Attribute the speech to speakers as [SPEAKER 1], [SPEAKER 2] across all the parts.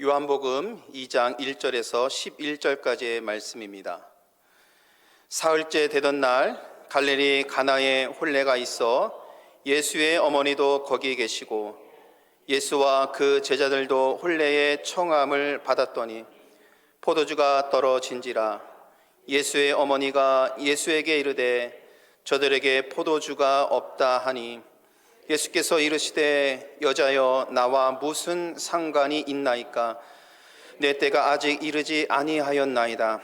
[SPEAKER 1] 요한복음 2장 1절에서 11절까지의 말씀입니다. 사흘째 되던 날 갈릴리 가나에 혼례가 있어 예수의 어머니도 거기 계시고 예수와 그 제자들도 혼례의 청함을 받았더니 포도주가 떨어진지라 예수의 어머니가 예수에게 이르되 저들에게 포도주가 없다 하니 예수께서 이르시되 여자여 나와 무슨 상관이 있나이까? 내 때가 아직 이르지 아니하였나이다.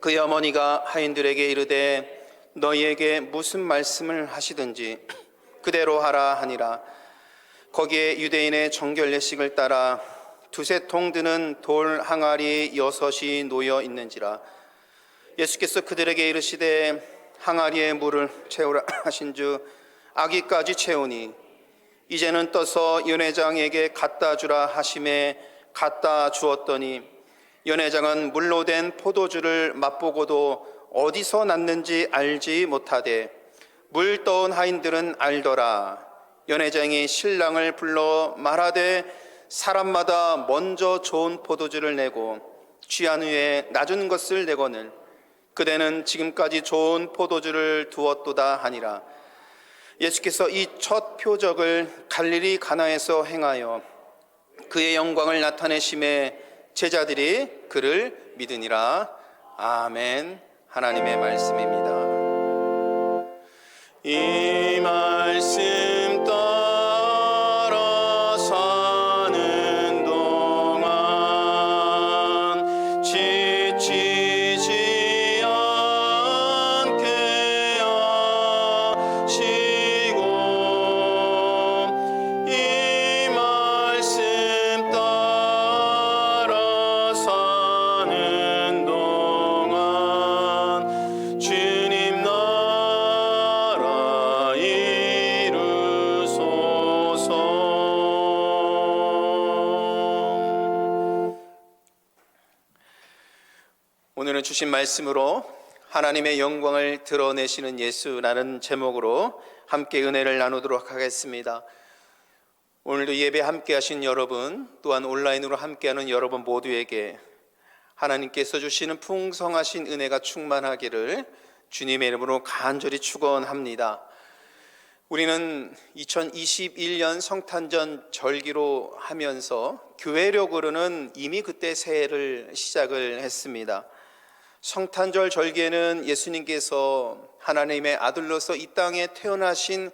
[SPEAKER 1] 그의 어머니가 하인들에게 이르되 너희에게 무슨 말씀을 하시든지 그대로 하라 하니라. 거기에 유대인의 정결 예식을 따라 두세 통 드는 돌 항아리 여섯이 놓여 있는지라. 예수께서 그들에게 이르시되 항아리에 물을 채우라 하신즉 아기까지 채우니 이제는 떠서 연회장에게 갖다 주라 하심에 갖다 주었더니 연회장은 물로 된 포도주를 맛보고도 어디서 났는지 알지 못하되 물 떠온 하인들은 알더라. 연회장이 신랑을 불러 말하되 사람마다 먼저 좋은 포도주를 내고 취한 후에 낮은 것을 내거늘 그대는 지금까지 좋은 포도주를 두었도다 하니라 예수께서 이 첫 표적을 갈릴리 가나에서 행하여 그의 영광을 나타내심에 제자들이 그를 믿으니라. 아멘. 하나님의 말씀입니다. 이말 주신 말씀으로 하나님의 영광을 드러내시는 예수라는 제목으로 함께 은혜를 나누도록 하겠습니다. 오늘도 예배 함께 하신 여러분, 또한 온라인으로 함께하는 여러분 모두에게 하나님께서 주시는 풍성하신 은혜가 충만하기를 주님의 이름으로 간절히 축원합니다. 우리는 2021년 성탄전 절기로 하면서 교회력으로는 이미 그때 새해를 시작을 했습니다. 성탄절 절기에는 예수님께서 하나님의 아들로서 이 땅에 태어나신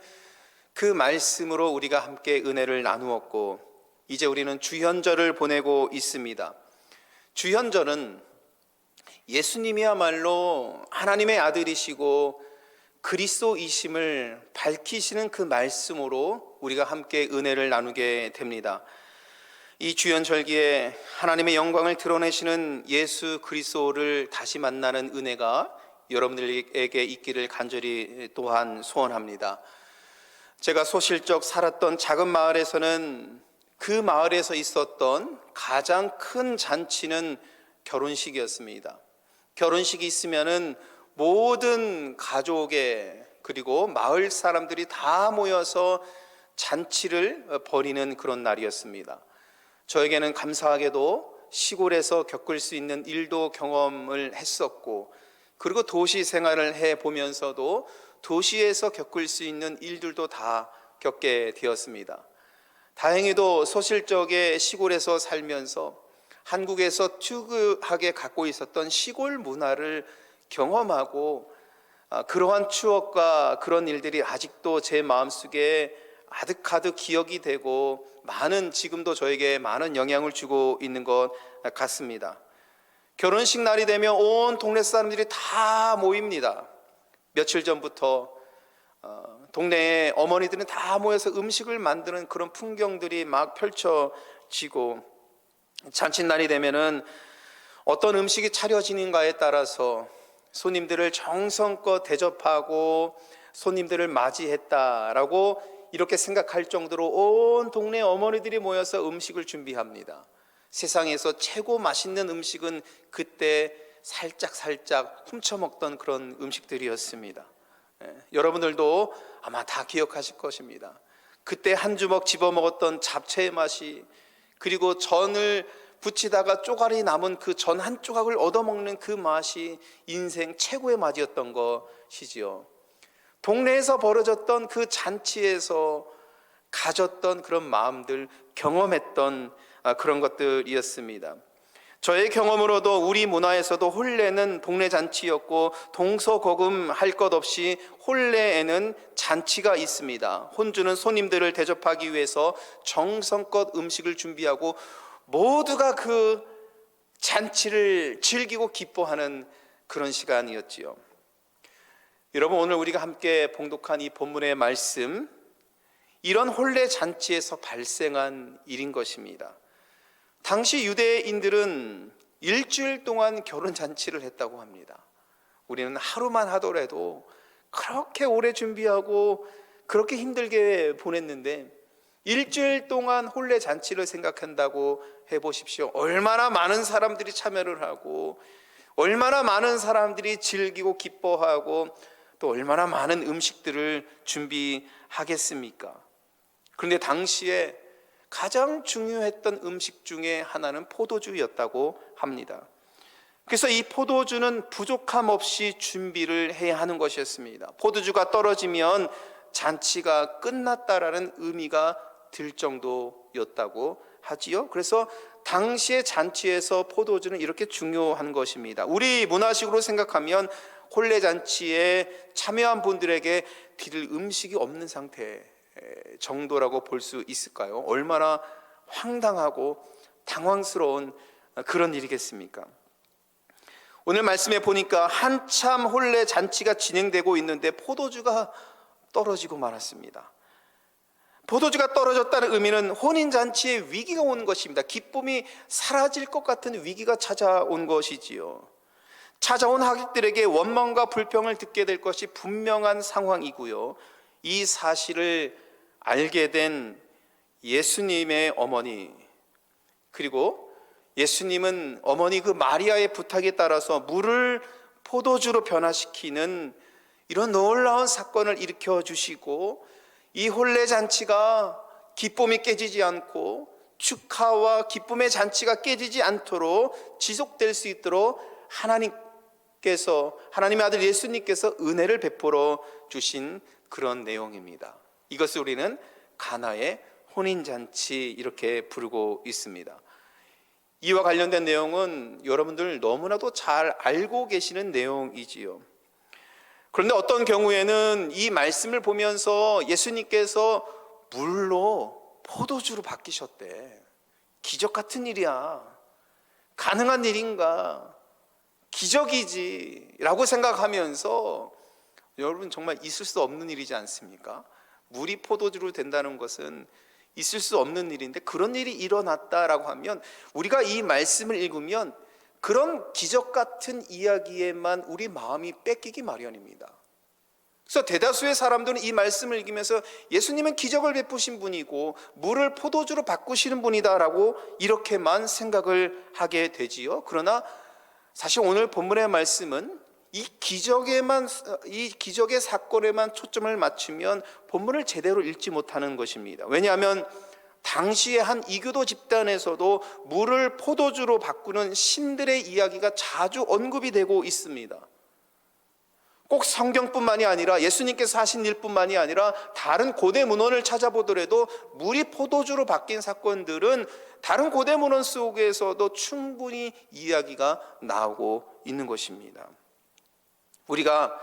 [SPEAKER 1] 그 말씀으로 우리가 함께 은혜를 나누었고 이제 우리는 주현절을 보내고 있습니다. 주현절은 예수님이야말로 하나님의 아들이시고 그리스도이심을 밝히시는 그 말씀으로 우리가 함께 은혜를 나누게 됩니다. 이 주연절기에 하나님의 영광을 드러내시는 예수 그리스도를 다시 만나는 은혜가 여러분들에게 있기를 간절히 또한 소원합니다. 제가 소실적 살았던 작은 마을에서는 그 마을에서 있었던 가장 큰 잔치는 결혼식이었습니다. 결혼식이 있으면은 모든 가족의 그리고 마을 사람들이 다 모여서 잔치를 벌이는 그런 날이었습니다. 저에게는 감사하게도 시골에서 겪을 수 있는 일도 경험을 했었고 그리고 도시 생활을 해 보면서도 도시에서 겪을 수 있는 일들도 다 겪게 되었습니다. 다행히도 소실적의 시골에서 살면서 한국에서 투구하게 갖고 있었던 시골 문화를 경험하고 아, 그러한 추억과 그런 일들이 아직도 제 마음속에 아득하득 기억이 되고 많은 지금도 저에게 많은 영향을 주고 있는 것 같습니다. 결혼식 날이 되면 온 동네 사람들이 다 모입니다. 며칠 전부터 어, 동네에 어머니들은 다 모여서 음식을 만드는 그런 풍경들이 막 펼쳐지고 잔칫날이 되면은 어떤 음식이 차려지는가에 따라서 손님들을 정성껏 대접하고 손님들을 맞이했다라고 이렇게 생각할 정도로 온 동네 어머니들이 모여서 음식을 준비합니다. 세상에서 최고 맛있는 음식은 그때 살짝 살짝 훔쳐 먹던 그런 음식들이었습니다. 예, 여러분들도 아마 다 기억하실 것입니다. 그때 한 주먹 집어 먹었던 잡채의 맛이 그리고 전을 붙이다가 쪼가리 남은 그 전 한 조각을 얻어먹는 그 맛이 인생 최고의 맛이었던 것이지요. 동네에서 벌어졌던 그 잔치에서 가졌던 그런 마음들 경험했던 아, 그런 것들이었습니다. 저의 경험으로도 우리 문화에서도 혼례는 동네 잔치였고 동서고금 할 것 없이 혼례에는 잔치가 있습니다. 혼주는 손님들을 대접하기 위해서 정성껏 음식을 준비하고 모두가 그 잔치를 즐기고 기뻐하는 그런 시간이었지요. 여러분 오늘 우리가 함께 봉독한 이 본문의 말씀 이런 혼례 잔치에서 발생한 일인 것입니다. 당시 유대인들은 일주일 동안 결혼 잔치를 했다고 합니다. 우리는 하루만 하더라도 그렇게 오래 준비하고 그렇게 힘들게 보냈는데 일주일 동안 혼례 잔치를 생각한다고 해 보십시오. 얼마나 많은 사람들이 참여를 하고 얼마나 많은 사람들이 즐기고 기뻐하고 또 얼마나 많은 음식들을 준비하겠습니까? 그런데 당시에 가장 중요했던 음식 중에 하나는 포도주였다고 합니다. 그래서 이 포도주는 부족함 없이 준비를 해야 하는 것이었습니다. 포도주가 떨어지면 잔치가 끝났다라는 의미가 들 정도였다고 하지요. 그래서 당시의 잔치에서 포도주는 이렇게 중요한 것입니다. 우리 문화식으로 생각하면 혼례 잔치에 참여한 분들에게 드릴 음식이 없는 상태 정도라고 볼 수 있을까요? 얼마나 황당하고 당황스러운 그런 일이겠습니까? 오늘 말씀에 보니까 한참 혼례 잔치가 진행되고 있는데 포도주가 떨어지고 말았습니다. 포도주가 떨어졌다는 의미는 혼인 잔치에 위기가 온 것입니다. 기쁨이 사라질 것 같은 위기가 찾아온 것이지요. 찾아온 하객들에게 원망과 불평을 듣게 될 것이 분명한 상황이고요. 이 사실을 알게 된 예수님의 어머니 그리고 예수님은 어머니 그 마리아의 부탁에 따라서 물을 포도주로 변화시키는 이런 놀라운 사건을 일으켜 주시고 이 혼례 잔치가 기쁨이 깨지지 않고 축하와 기쁨의 잔치가 깨지지 않도록 지속될 수 있도록 하나님 께서 하나님의 아들 예수님께서 은혜를 베풀어 주신 그런 내용입니다. 이것을 우리는 가나의 혼인 잔치 이렇게 부르고 있습니다. 이와 관련된 내용은 여러분들 너무나도 잘 알고 계시는 내용이지요. 그런데 어떤 경우에는 이 말씀을 보면서 예수님께서 물로 포도주로 바뀌셨대. 기적 같은 일이야. 가능한 일인가? 기적이지. 라고 생각하면서 여러분 정말 있을 수 없는 일이지 않습니까? 물이 포도주로 된다는 것은 있을 수 없는 일인데 그런 일이 일어났다라고 하면 우리가 이 말씀을 읽으면 그런 기적 같은 이야기에만 우리 마음이 뺏기기 마련입니다. 그래서 대다수의 사람들은 이 말씀을 읽으면서 예수님은 기적을 베푸신 분이고 물을 포도주로 바꾸시는 분이다라고 이렇게만 생각을 하게 되지요. 그러나 사실 오늘 본문의 말씀은 이 기적에만 이 기적의 사건에만 초점을 맞추면 본문을 제대로 읽지 못하는 것입니다. 왜냐하면 당시의 한 이교도 집단에서도 물을 포도주로 바꾸는 신들의 이야기가 자주 언급이 되고 있습니다. 꼭 성경뿐만이 아니라 예수님께서 하신 일뿐만이 아니라 다른 고대 문헌을 찾아보더라도 물이 포도주로 바뀐 사건들은 다른 고대 문헌 속에서도 충분히 이야기가 나오고 있는 것입니다. 우리가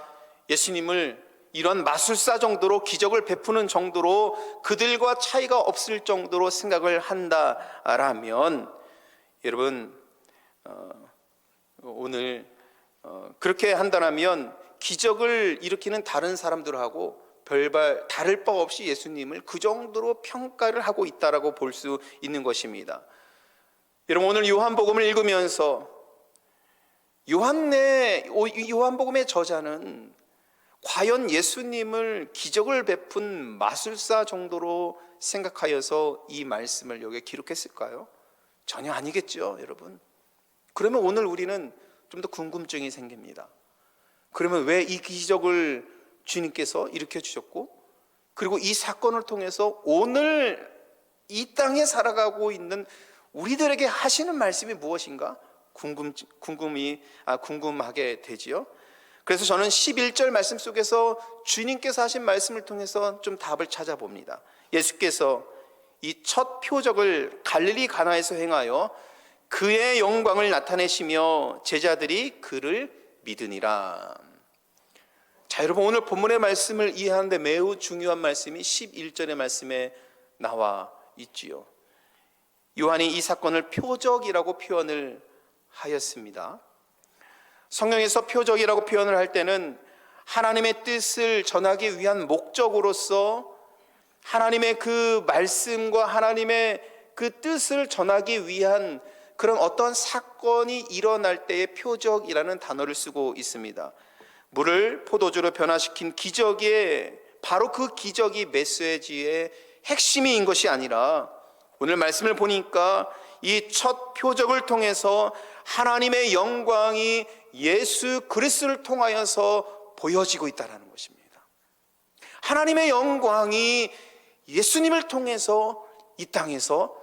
[SPEAKER 1] 예수님을 이런 마술사 정도로 기적을 베푸는 정도로 그들과 차이가 없을 정도로 생각을 한다라면 여러분 어, 오늘 어, 그렇게 한다면 기적을 일으키는 다른 사람들하고 별발 다를 바 없이 예수님을 그 정도로 평가를 하고 있다라고 볼 수 있는 것입니다. 여러분 오늘 요한복음을 읽으면서 요한의 요한복음의 저자는 과연 예수님을 기적을 베푼 마술사 정도로 생각하여서 이 말씀을 여기에 기록했을까요? 전혀 아니겠죠, 여러분. 그러면 오늘 우리는 좀 더 궁금증이 생깁니다. 그러면 왜 이 기적을 주님께서 일으켜 주셨고, 그리고 이 사건을 통해서 오늘 이 땅에 살아가고 있는 우리들에게 하시는 말씀이 무엇인가 궁금 궁금이 아 궁금하게 되지요. 그래서 저는 11절 말씀 속에서 주님께서 하신 말씀을 통해서 좀 답을 찾아봅니다. 예수께서 이 첫 표적을 갈릴리 가나에서 행하여 그의 영광을 나타내시며 제자들이 그를 믿으니라. 자, 여러분 오늘 본문의 말씀을 이해하는데 매우 중요한 말씀이 11절의 말씀에 나와 있지요. 요한이 이 사건을 표적이라고 표현을 하였습니다. 성경에서 표적이라고 표현을 할 때는 하나님의 뜻을 전하기 위한 목적으로서 하나님의 그 말씀과 하나님의 그 뜻을 전하기 위한 그런 어떤 사건이 일어날 때의 표적이라는 단어를 쓰고 있습니다. 물을 포도주로 변화시킨 기적의 바로 그 기적이 메시지의 핵심인 것이 아니라 오늘 말씀을 보니까 이 첫 표적을 통해서 하나님의 영광이 예수 그리스도를 통하여서 보여지고 있다는 것입니다. 하나님의 영광이 예수님을 통해서 이 땅에서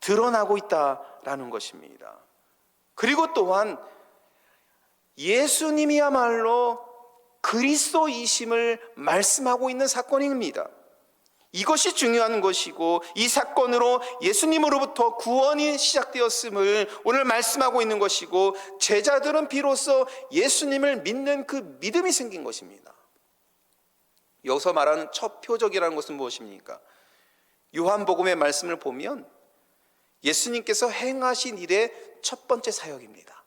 [SPEAKER 1] 드러나고 있다 라는 것입니다. 그리고 또한 예수님이야말로 그리스도이심을 말씀하고 있는 사건입니다. 이것이 중요한 것이고 이 사건으로 예수님으로부터 구원이 시작되었음을 오늘 말씀하고 있는 것이고 제자들은 비로소 예수님을 믿는 그 믿음이 생긴 것입니다. 여기서 말하는 첫 표적이라는 것은 무엇입니까? 요한복음의 말씀을 보면 예수님께서 행하신 일의 첫 번째 사역입니다.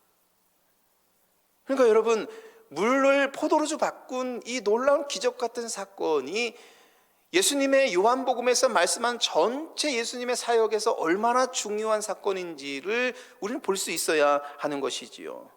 [SPEAKER 1] 그러니까 여러분 물을 포도로주 바꾼 이 놀라운 기적 같은 사건이 예수님의 요한복음에서 말씀한 전체 예수님의 사역에서 얼마나 중요한 사건인지를 우리는 볼 수 있어야 하는 것이지요.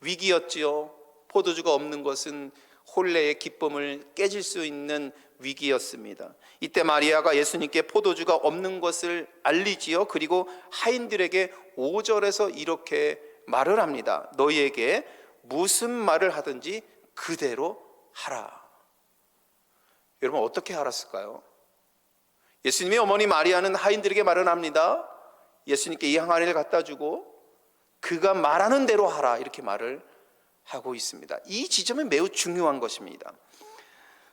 [SPEAKER 1] 위기였지요. 포도주가 없는 것은 혼례의 기쁨을 깨질 수 있는 위기였습니다. 이때 마리아가 예수님께 포도주가 없는 것을 알리지요. 그리고 하인들에게 5절에서 이렇게 말을 합니다. 너희에게 무슨 말을 하든지 그대로 하라. 여러분 어떻게 알았을까요? 예수님의 어머니 마리아는 하인들에게 말을 합니다. 예수님께 이 항아리를 갖다 주고 그가 말하는 대로 하라 이렇게 말을 하고 있습니다. 이 지점이 매우 중요한 것입니다.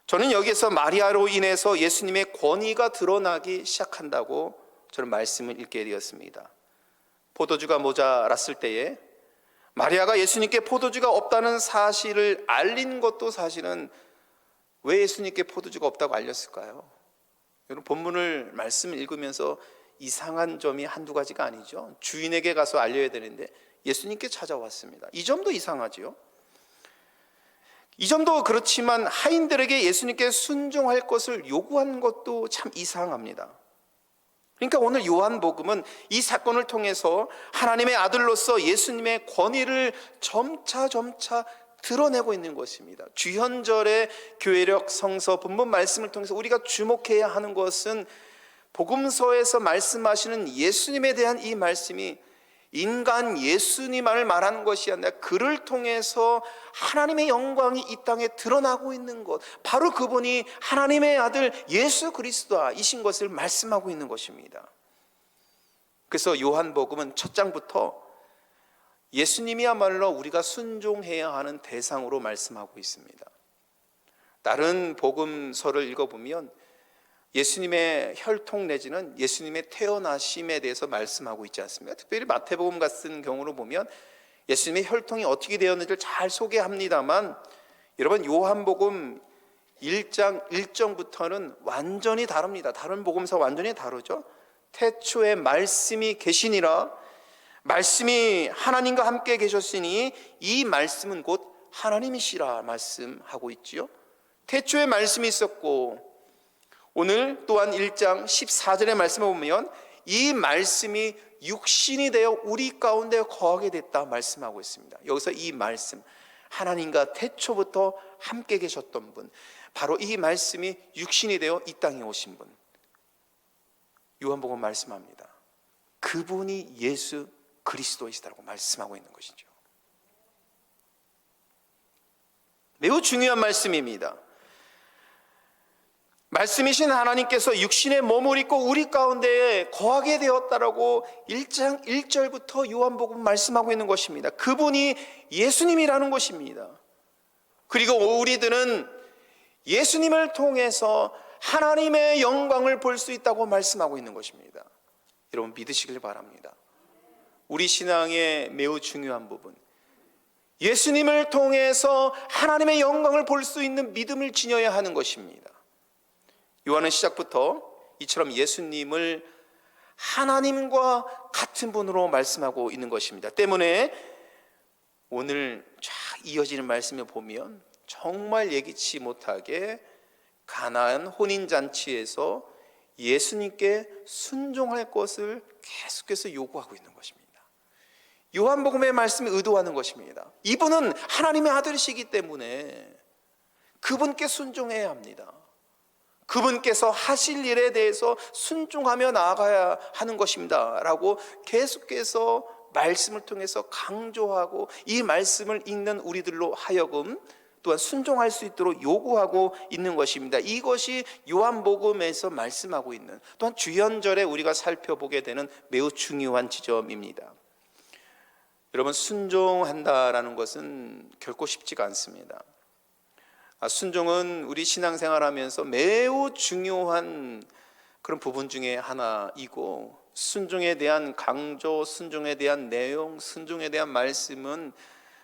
[SPEAKER 1] 저는 여기에서 마리아로 인해서 예수님의 권위가 드러나기 시작한다고 저는 말씀을 읽게 되었습니다. 포도주가 모자랐을 때에 마리아가 예수님께 포도주가 없다는 사실을 알린 것도 사실은 왜 예수님께 포도주가 없다고 알렸을까요? 여러분 본문을 말씀을 읽으면서 이상한 점이 한두 가지가 아니죠. 주인에게 가서 알려야 되는데 예수님께 찾아왔습니다. 이 점도 이상하지요. 이 점도 그렇지만 하인들에게 예수님께 순종할 것을 요구한 것도 참 이상합니다. 그러니까 오늘 요한복음은 이 사건을 통해서 하나님의 아들로서 예수님의 권위를 점차 점차 드러내고 있는 것입니다. 주현절의 교회력 성서 본문 말씀을 통해서 우리가 주목해야 하는 것은 복음서에서 말씀하시는 예수님에 대한 이 말씀이 인간 예수님만을 말하는 것이 아니라 그를 통해서 하나님의 영광이 이 땅에 드러나고 있는 것 바로 그분이 하나님의 아들 예수 그리스도이신 것을 말씀하고 있는 것입니다. 그래서 요한복음은 첫 장부터 예수님이야말로 우리가 순종해야 하는 대상으로 말씀하고 있습니다. 다른 복음서를 읽어보면 예수님의 혈통 내지는 예수님의 태어나심에 대해서 말씀하고 있지 않습니까? 특별히 마태복음 같은 경우로 보면 예수님의 혈통이 어떻게 되었는지를 잘 소개합니다만 여러분 요한복음 1장 1절부터는 완전히 다릅니다. 다른 복음서 완전히 다르죠. 태초에 말씀이 계시니라 말씀이 하나님과 함께 계셨으니 이 말씀은 곧 하나님이시라 말씀하고 있지요. 태초에 말씀이 있었고 오늘 또한 1장 14절의 말씀을 보면 이 말씀이 육신이 되어 우리 가운데 거하게 됐다 말씀하고 있습니다. 여기서 이 말씀 하나님과 태초부터 함께 계셨던 분 바로 이 말씀이 육신이 되어 이 땅에 오신 분 요한복음 말씀합니다. 그분이 예수 그리스도이시다고 말씀하고 있는 것이죠. 매우 중요한 말씀입니다. 말씀이신 하나님께서 육신의 몸을 입고 우리 가운데에 거하게 되었다라고 1장 1절부터 요한복음 말씀하고 있는 것입니다. 그분이 예수님이라는 것입니다. 그리고 우리들은 예수님을 통해서 하나님의 영광을 볼 수 있다고 말씀하고 있는 것입니다. 여러분 믿으시길 바랍니다. 우리 신앙의 매우 중요한 부분. 예수님을 통해서 하나님의 영광을 볼 수 있는 믿음을 지녀야 하는 것입니다. 요한은 시작부터 이처럼 예수님을 하나님과 같은 분으로 말씀하고 있는 것입니다. 때문에 오늘 쫙 이어지는 말씀을 보면 정말 예기치 못하게 가나안 혼인 잔치에서 예수님께 순종할 것을 계속해서 요구하고 있는 것입니다. 요한복음의 말씀을 의도하는 것입니다. 이분은 하나님의 아들이시기 때문에 그분께 순종해야 합니다. 그분께서 하실 일에 대해서 순종하며 나아가야 하는 것입니다. 라고 계속해서 말씀을 통해서 강조하고 이 말씀을 읽는 우리들로 하여금 또한 순종할 수 있도록 요구하고 있는 것입니다. 이것이 요한복음에서 말씀하고 있는 또한 주연절에 우리가 살펴보게 되는 매우 중요한 지점입니다. 여러분 순종한다라는 것은 결코 쉽지가 않습니다. 아, 순종은 우리 신앙생활 하면서 매우 중요한 그런 부분 중에 하나이고 순종에 대한 강조, 순종에 대한 내용, 순종에 대한 말씀은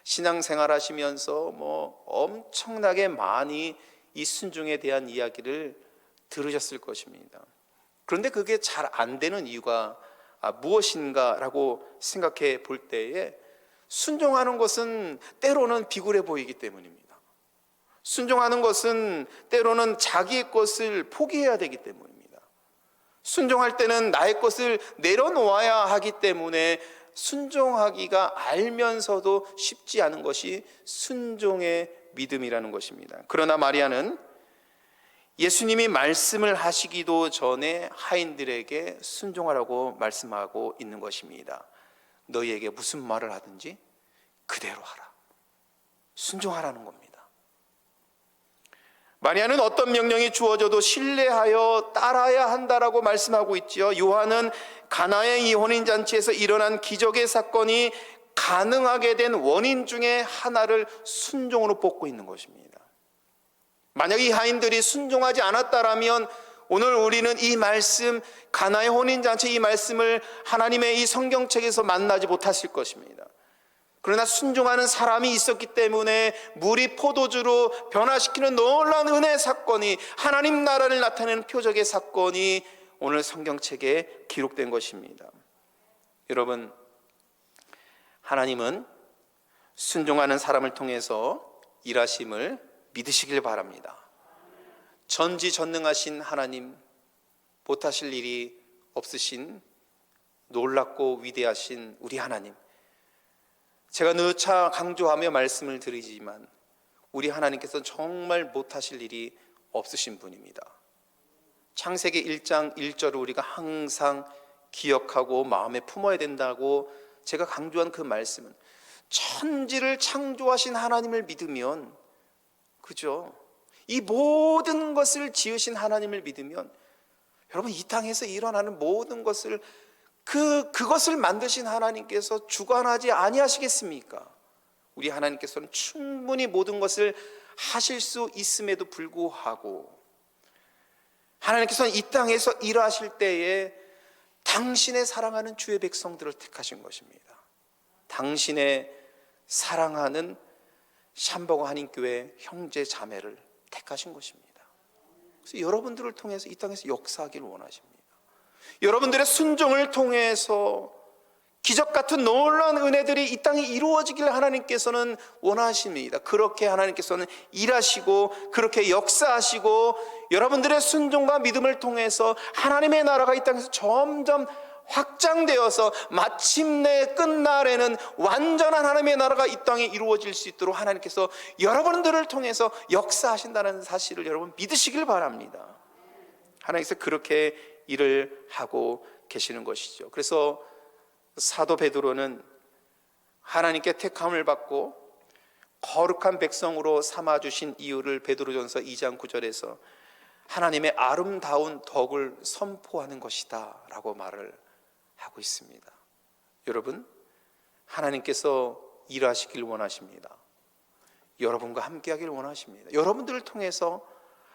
[SPEAKER 1] 신앙생활 하시면서 뭐 엄청나게 많이 이 순종에 대한 이야기를 들으셨을 것입니다. 그런데 그게 잘 안 되는 이유가 아, 무엇인가라고 생각해 볼 때에 순종하는 것은 때로는 비굴해 보이기 때문입니다. 순종하는 것은 때로는 자기의 것을 포기해야 되기 때문입니다. 순종할 때는 나의 것을 내려놓아야 하기 때문에 순종하기가 알면서도 쉽지 않은 것이 순종의 믿음이라는 것입니다. 그러나 마리아는 예수님이 말씀을 하시기도 전에 하인들에게 순종하라고 말씀하고 있는 것입니다. 너희에게 무슨 말을 하든지 그대로 하라. 순종하라는 겁니다. 마리아는 어떤 명령이 주어져도 신뢰하여 따라야 한다라고 말씀하고 있지요. 요한은 가나의 이 혼인 잔치에서 일어난 기적의 사건이 가능하게 된 원인 중에 하나를 순종으로 뽑고 있는 것입니다. 만약 이 하인들이 순종하지 않았다라면 오늘 우리는 이 말씀 가나의 혼인 잔치 이 말씀을 하나님의 이 성경책에서 만나지 못했을 것입니다. 그러나 순종하는 사람이 있었기 때문에 물이 포도주로 변화시키는 놀라운 은혜 사건이 하나님 나라를 나타내는 표적의 사건이 오늘 성경책에 기록된 것입니다. 여러분, 하나님은 순종하는 사람을 통해서 일하심을 믿으시길 바랍니다. 전지전능하신 하나님, 못하실 일이 없으신 놀랍고 위대하신 우리 하나님. 제가 누차 강조하며 말씀을 드리지만 우리 하나님께서 정말 못하실 일이 없으신 분입니다. 창세기 1장 1절을 우리가 항상 기억하고 마음에 품어야 된다고 제가 강조한 그 말씀은 천지를 창조하신 하나님을 믿으면 그죠? 이 모든 것을 지으신 하나님을 믿으면 여러분 이 땅에서 일어나는 모든 것을 그 그것을 만드신 하나님께서 주관하지 아니하시겠습니까? 우리 하나님께서는 충분히 모든 것을 하실 수 있음에도 불구하고 하나님께서는 이 땅에서 일하실 때에 당신의 사랑하는 주의 백성들을 택하신 것입니다. 당신의 사랑하는 샴버거 한인교회 형제 자매를 택하신 것입니다. 그래서 여러분들을 통해서 이 땅에서 역사하기를 원하십니다. 여러분들의 순종을 통해서 기적 같은 놀라운 은혜들이 이 땅에 이루어지기를 하나님께서는 원하십니다. 그렇게 하나님께서는 일하시고 그렇게 역사하시고 여러분들의 순종과 믿음을 통해서 하나님의 나라가 이 땅에서 점점 확장되어서 마침내 끝날에는 완전한 하나님의 나라가 이 땅에 이루어질 수 있도록 하나님께서 여러분들을 통해서 역사하신다는 사실을 여러분 믿으시길 바랍니다. 하나님께서 그렇게 일을 하고 계시는 것이죠. 그래서 사도 베드로는 하나님께 택함을 받고 거룩한 백성으로 삼아 주신 이유를 베드로전서 2장 9절에서 하나님의 아름다운 덕을 선포하는 것이다라고 말을 하고 있습니다. 여러분, 하나님께서 일하시길 원하십니다. 여러분과 함께하길 원하십니다. 여러분들을 통해서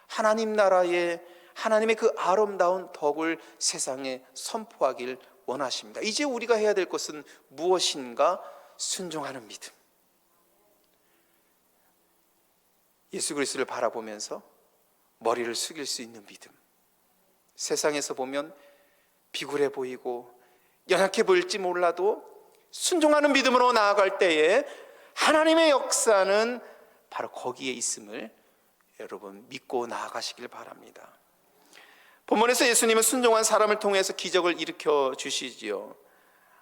[SPEAKER 1] 하나님 나라의 하나님의 그 아름다운 덕을 세상에 선포하길 원하십니다. 이제 우리가 해야 될 것은 무엇인가? 순종하는 믿음. 예수 그리스도를 바라보면서 머리를 숙일 수 있는 믿음. 세상에서 보면 비굴해 보이고 연약해 보일지 몰라도 순종하는 믿음으로 나아갈 때에 하나님의 역사는 바로 거기에 있음을 여러분 믿고 나아가시길 바랍니다. 본문에서 예수님은 순종한 사람을 통해서 기적을 일으켜 주시지요.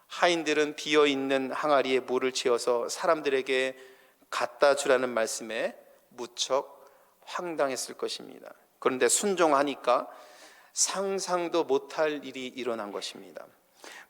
[SPEAKER 1] 하인들은 비어 있는 항아리에 물을 채워서 사람들에게 갖다 주라는 말씀에 무척 황당했을 것입니다. 그런데 순종하니까 상상도 못할 일이 일어난 것입니다.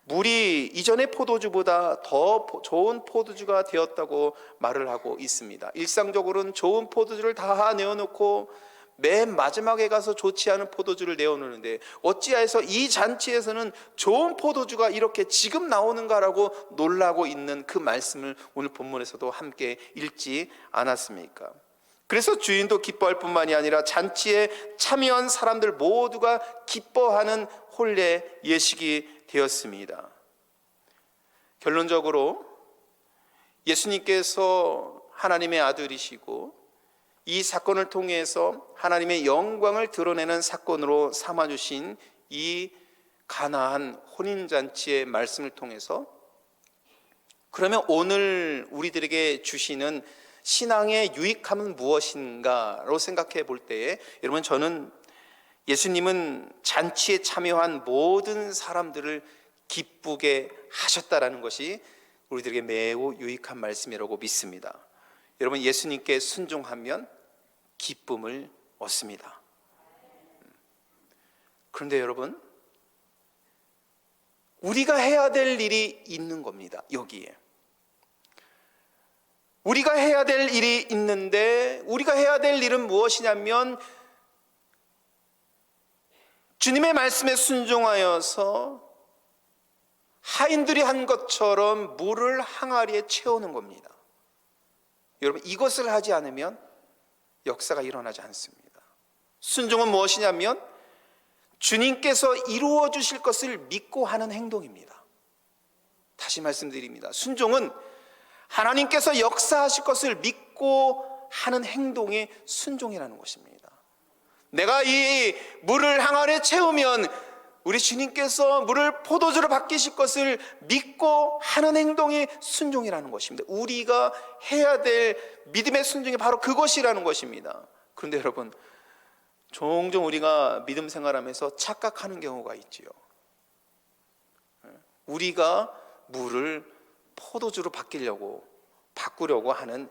[SPEAKER 1] 물이 이전의 포도주보다 더 포- 좋은 포도주가 되었다고 말을 하고 있습니다. 일상적으로는 좋은 포도주를 다 내어놓고 맨 마지막에 가서 좋지 않은 포도주를 내어놓는데 어찌하여서 이 잔치에서는 좋은 포도주가 이렇게 지금 나오는가라고 놀라고 있는 그 말씀을 오늘 본문에서도 함께 읽지 않았습니까? 그래서 주인도 기뻐할 뿐만이 아니라 잔치에 참여한 사람들 모두가 기뻐하는 혼례 예식이 되었습니다. 결론적으로 예수님께서 하나님의 아들이시고 이 사건을 통해서 하나님의 영광을 드러내는 사건으로 삼아 주신 이 가나안 혼인 잔치의 말씀을 통해서 그러면 오늘 우리들에게 주시는 신앙의 유익함은 무엇인가로 생각해 볼 때에 여러분 저는 예수님은 잔치에 참여한 모든 사람들을 기쁘게 하셨다라는 것이 우리들에게 매우 유익한 말씀이라고 믿습니다. 여러분 예수님께 순종하면 기쁨을 얻습니다. 그런데 여러분 우리가 해야 될 일이 있는 겁니다. 여기에. 우리가 해야 될 일이 있는데 우리가 해야 될 일은 무엇이냐면 주님의 말씀에 순종하여서 하인들이 한 것처럼 물을 항아리에 채우는 겁니다. 여러분 이것을 하지 않으면 역사가 일어나지 않습니다. 순종은 무엇이냐면 주님께서 이루어 주실 것을 믿고 하는 행동입니다. 다시 말씀드립니다. 순종은 하나님께서 역사하실 것을 믿고 하는 행동이 순종이라는 것입니다. 내가 이 물을 항아리에 채우면 우리 주님께서 물을 포도주로 바뀌실 것을 믿고 하는 행동이 순종이라는 것입니다. 우리가 해야 될 믿음의 순종이 바로 그것이라는 것입니다. 그런데 여러분, 종종 우리가 믿음 생활하면서 착각하는 경우가 있지요. 우리가 물을 포도주로 바뀌려고 바꾸려고 하는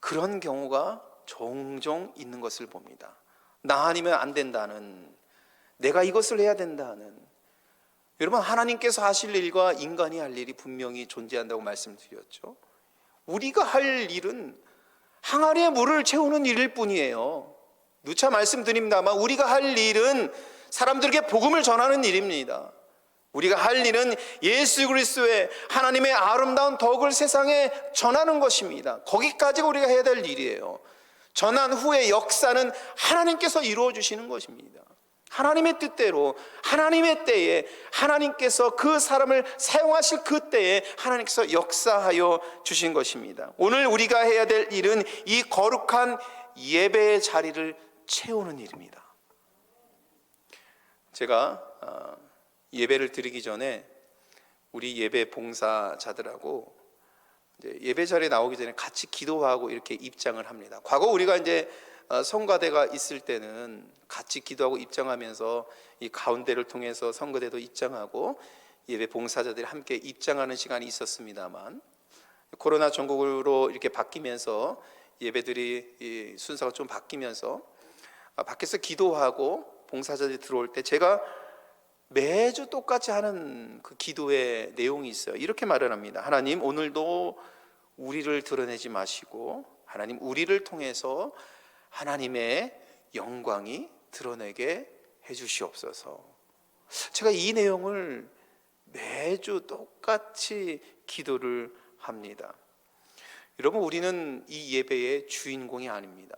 [SPEAKER 1] 그런 경우가 종종 있는 것을 봅니다. 나 아니면 안 된다는 내가 이것을 해야 된다는 여러분 하나님께서 하실 일과 인간이 할 일이 분명히 존재한다고 말씀드렸죠. 우리가 할 일은 항아리에 물을 채우는 일일 뿐이에요. 누차 말씀드립니다만 우리가 할 일은 사람들에게 복음을 전하는 일입니다. 우리가 할 일은 예수 그리스도의 하나님의 아름다운 덕을 세상에 전하는 것입니다. 거기까지 우리가 해야 될 일이에요. 전한 후의 역사는 하나님께서 이루어 주시는 것입니다. 하나님의 뜻대로 하나님의 때에 하나님께서 그 사람을 사용하실 그 때에 하나님께서 역사하여 주신 것입니다. 오늘 우리가 해야 될 일은 이 거룩한 예배의 자리를 채우는 일입니다. 제가 어, 예배를 드리기 전에 우리 예배 봉사자들하고 예배 자리에 나오기 전에 같이 기도하고 이렇게 입장을 합니다. 과거 우리가 이제 어, 성가대가 있을 때는 같이 기도하고 입장하면서 이 가운데를 통해서 성가대도 입장하고 예배 봉사자들이 함께 입장하는 시간이 있었습니다만 코로나 전국으로 이렇게 바뀌면서 예배들이 이 순서가 좀 바뀌면서 아, 밖에서 기도하고 봉사자들이 들어올 때 제가 매주 똑같이 하는 그 기도의 내용이 있어요. 이렇게 말을 합니다. 하나님 오늘도 우리를 드러내지 마시고 하나님 우리를 통해서 하나님의 영광이 드러내게 해주시옵소서. 제가 이 내용을 매주 똑같이 기도를 합니다. 여러분, 우리는 이 예배의 주인공이 아닙니다.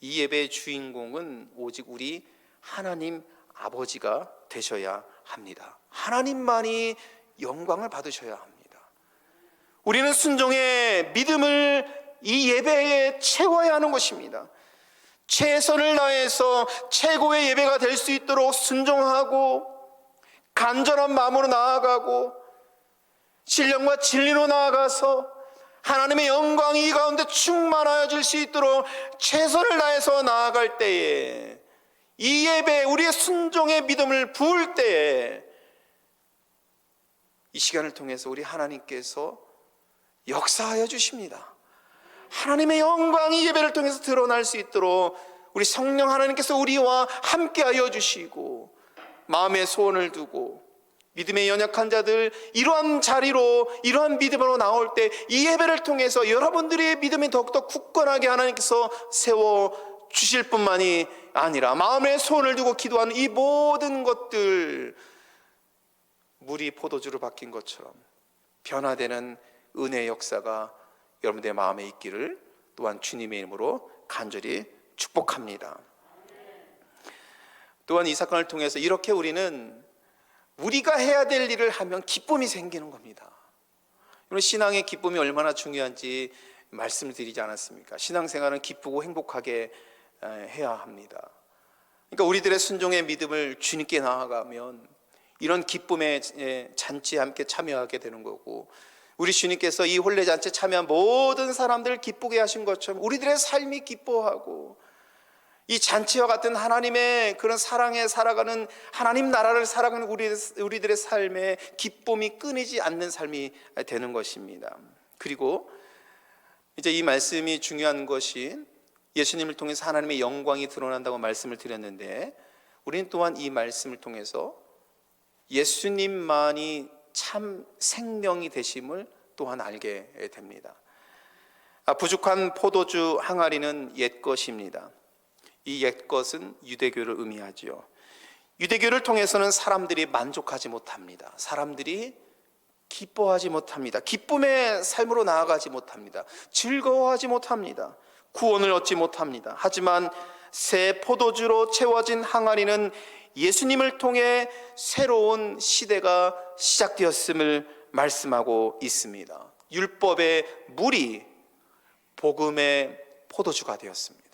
[SPEAKER 1] 이 예배의 주인공은 오직 우리 하나님 아버지가 되셔야 합니다. 하나님만이 영광을 받으셔야 합니다. 우리는 순종의 믿음을 이 예배에 채워야 하는 것입니다. 최선을 다해서 최고의 예배가 될 수 있도록 순종하고 간절한 마음으로 나아가고 신령과 진리로 나아가서 하나님의 영광이 이 가운데 충만하여 질 수 있도록 최선을 다해서 나아갈 때에 이 예배 우리의 순종의 믿음을 부을 때에 이 시간을 통해서 우리 하나님께서 역사하여 주십니다. 하나님의 영광이 예배를 통해서 드러날 수 있도록 우리 성령 하나님께서 우리와 함께하여 주시고 마음의 소원을 두고 믿음의 연약한 자들 이러한 자리로 이러한 믿음으로 나올 때 이 예배를 통해서 여러분들의 믿음이 더욱더 굳건하게 하나님께서 세워 주실 뿐만이 아니라 마음의 소원을 두고 기도하는 이 모든 것들 물이 포도주로 바뀐 것처럼 변화되는 은혜의 역사가 여러분들의 마음에 있기를 또한 주님의 이름으로 간절히 축복합니다. 또한 이 사건을 통해서 이렇게 우리는 우리가 해야 될 일을 하면 기쁨이 생기는 겁니다. 신앙의 기쁨이 얼마나 중요한지 말씀을 드리지 않았습니까? 신앙생활은 기쁘고 행복하게 해야 합니다. 그러니까 우리들의 순종의 믿음을 주님께 나아가면 이런 기쁨의 잔치에 함께 참여하게 되는 거고 우리 주님께서 이 혼례 잔치에 참여한 모든 사람들을 기쁘게 하신 것처럼 우리들의 삶이 기뻐하고 이 잔치와 같은 하나님의 그런 사랑에 살아가는 하나님 나라를 살아가는 우리, 우리들의 삶에 기쁨이 끊이지 않는 삶이 되는 것입니다. 그리고 이제 이 말씀이 중요한 것이 예수님을 통해서 하나님의 영광이 드러난다고 말씀을 드렸는데 우리는 또한 이 말씀을 통해서 예수님만이 참 생명이 되심을 또한 알게 됩니다. 아, 부족한 포도주 항아리는 옛 것입니다. 이 옛 것은 유대교를 의미하지요. 유대교를 통해서는 사람들이 만족하지 못합니다. 사람들이 기뻐하지 못합니다. 기쁨의 삶으로 나아가지 못합니다. 즐거워하지 못합니다. 구원을 얻지 못합니다. 하지만 새 포도주로 채워진 항아리는 예수님을 통해 새로운 시대가 시작되었음을 말씀하고 있습니다. 율법의 물이 복음의 포도주가 되었습니다.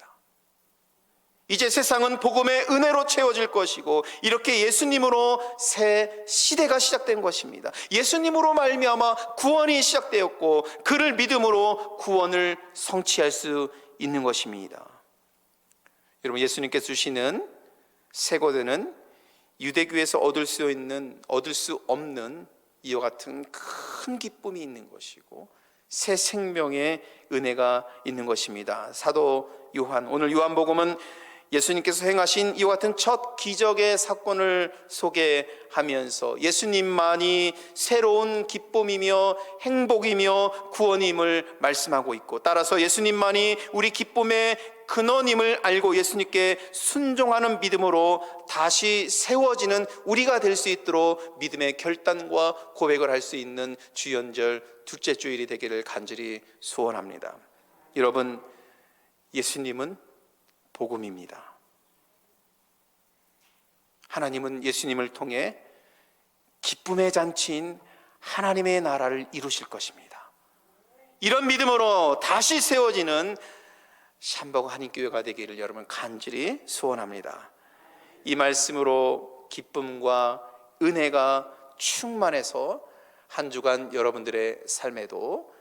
[SPEAKER 1] 이제 세상은 복음의 은혜로 채워질 것이고 이렇게 예수님으로 새 시대가 시작된 것입니다. 예수님으로 말미암아 구원이 시작되었고 그를 믿음으로 구원을 성취할 수 있는 것입니다. 여러분 예수님께서 주시는 세고대는 유대교에서 얻을 수 있는 얻을 수 없는 이와 같은 큰 기쁨이 있는 것이고 새 생명의 은혜가 있는 것입니다. 사도 요한 오늘 요한복음은 예수님께서 행하신 이와 같은 첫 기적의 사건을 소개하면서 예수님만이 새로운 기쁨이며 행복이며 구원임을 말씀하고 있고 따라서 예수님만이 우리 기쁨의 근원임을 알고 예수님께 순종하는 믿음으로 다시 세워지는 우리가 될 수 있도록 믿음의 결단과 고백을 할 수 있는 주연절 둘째 주일이 되기를 간절히 소원합니다. 여러분, 예수님은 복음입니다. 하나님은 예수님을 통해 기쁨의 잔치인 하나님의 나라를 이루실 것입니다. 이런 믿음으로 다시 세워지는 샴버거 한인교회가 되기를 여러분 간절히 소원합니다. 이 말씀으로 기쁨과 은혜가 충만해서 한 주간 여러분들의 삶에도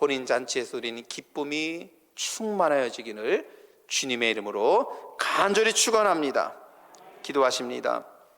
[SPEAKER 1] 혼인잔치에서 드리는 기쁨이 충만하여지기를 주님의 이름으로 간절히 축원합니다. 기도하십니다.